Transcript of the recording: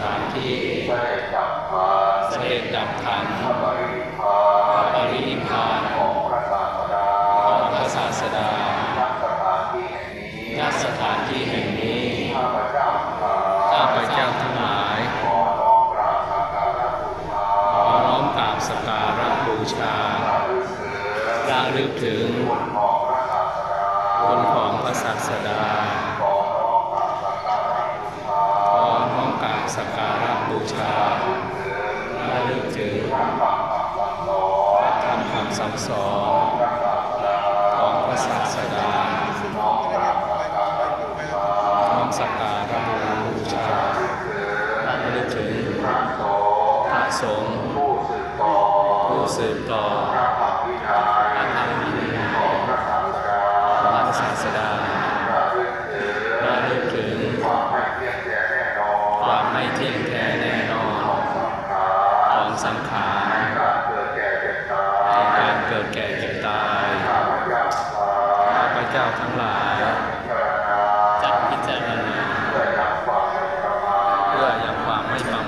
ถานที่เสด็จดับทานเสด็จดับทานพระปริพานพระปรินิพานของพระศาสดาของพระศาสดาณสถานที่แห่งนี้ณสถานที่แห่งนี้ข้าพเจ้าทั้งหลายข้าพเจ้าทั้งหลายขอน้อมกราบสักการะบูชาขอน้อมกราบสักการะบูชาระลึกถึงคุณของพระศาสดาคุณของพระศาสดา สอนของพระศาสดาน้อมสักการะบูชาระลึกถึงพระสงฆ์ผู้สืบต่อพระธรรมวินัยของพระศาสดาระลึกถึงความไม่เที่ยงแท้แน่นอนของสังขาร ทั้งหลาย จัดพิจารณาเพื่อยังความไม่ประมา